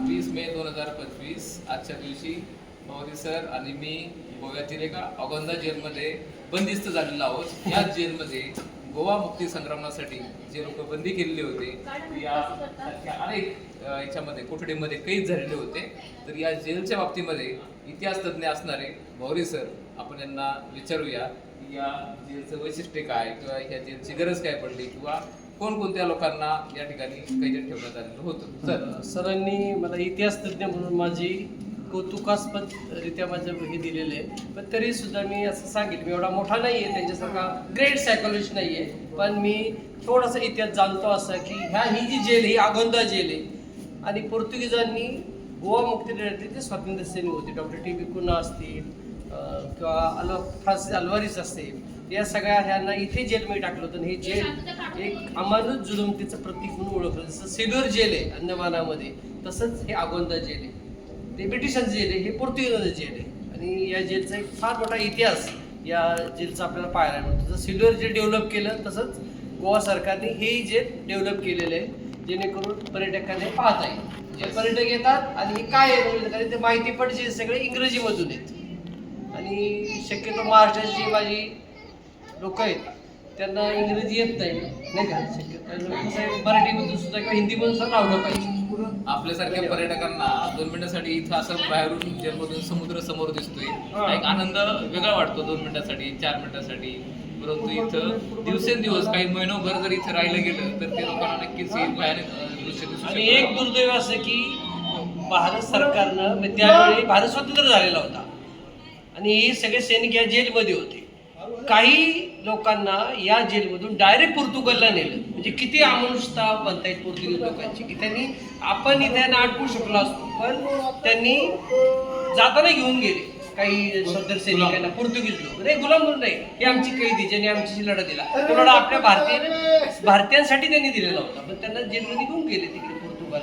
वीस मे दोन हजार पंचवीस. आजच्या दिवशी मोदी सर आणि मी गोव्यातील एका अगोंदा जेलमध्ये बंदिस्त झालेलो आहोत. या जेलमध्ये गोवा मुक्ती संग्रामासाठी जे लोक बंदी केलेले होते या अनेक याच्यामध्ये कोठडीमध्ये कैद झालेले होते. तर या जेलच्या बाबतीमध्ये इतिहास तज्ज्ञ असणारे भौरी सर आपण यांना विचारूया या जेलचं वैशिष्ट्य काय किंवा या जेलची गरज काय पडली किंवा कोणकोणत्या लोकांना या ठिकाणी कैदेत ठेवण्यात आलेलं होतं? सर सरांनी मला इतिहास तज्ज्ञ म्हणून माझी कौतुकास्पद रित्या माझं हे दिलेलं आहे. पण तरी सुद्धा मी असं सांगेल मी एवढा मोठा नाही आहे त्यांच्यासारखा ग्रेट सायकोलॉजिस्ट नाही आहे. पण मी थोडासा इतिहास जाणतो असा की ह्या ही जी जेल ही आगोंदा जेल आहे. आणि पोर्तुगीजांनी गोवा मुक्ती देण्यात ते स्वातंत्र्य सैनिक होते. डॉक्टर टी बी कुन्हा असतील किंवा अल फ्रान्सिस अल्वारीस असतील. या सगळ्या ह्यांना इथे जेलमध्ये टाकलं होतं. आणि हे जेल एक अमानुष जुलमतीचं प्रतीक म्हणून ओळखलं जसं सेल्युअर जेल आहे अंदमानामध्ये तसंच हे आगोंदा जेल आहे. ते ब्रिटिशांचं जेल आहे हे पोर्तुगीजांचं जेल आहे. आणि या जेलचा एक फार मोठा इतिहास या जेलचा आपल्याला पाहायला मिळतो. जसं सिल्वर जेल डेव्हलप केलं तसंच गोवा सरकारने हेही जेल डेव्हलप केलेलं आहे जेणेकरून पर्यटकांना हे पाहता येईल. जे पर्यटक येतात आणि हे काय आहे म्हणजे कारण ते माहिती पण जे सगळे इंग्रजीमधून आहेत. आणि शक्यतो महाराष्ट्राची माझी लोक आहेत. त्यांना इंग्रजी येत नाही. नाही का? शक्यतो त्यांना कसं आहे, मराठीमधून सुद्धा किंवा हिंदीमधून सुद्धा लावलं पाहिजे आपल्यासारख्या पर्यटकांना दोन मिनिटासाठी इथं असं बाहेरून जेलमधून समुद्र समोर दिसतोय. एक आनंद वेगळा वाटतो दोन मिनिटासाठी चार मिनिटासाठी. परंतु इथं दिवसेंदिवस काही महिनोभर जर इथं राहिलं गेलं तर ते लोकांना नक्कीच हे भयानक आणि. एक दुर्दैव असं की भारत सरकारनं म्हणजे त्यावेळी भारत स्वतंत्र झालेला होता. आणि हे सगळे सैनिक या जेलमध्ये होते. काही लोकांना या जेलमधून डायरेक्ट पोर्तुगलला नेलं. म्हणजे किती अमानुषता म्हणता येईल पोर्तुगीज लोकांची की त्यांनी आपण इथे अडकू शकलो असतो पण त्यांनी जाताना घेऊन गेले. काही स्वतंत्र सैनिकांना पोर्तुगीज लोक. नाही गुलाम म्हणून नाही हे आमची कैदी ज्यांनी आमच्याशी लढा दिला तो लढा आपल्या भारतीय भारतीयांसाठी त्यांनी दिलेला होता. पण त्यांना जेलमध्ये घेऊन गेले तिकडे पोर्तुगाल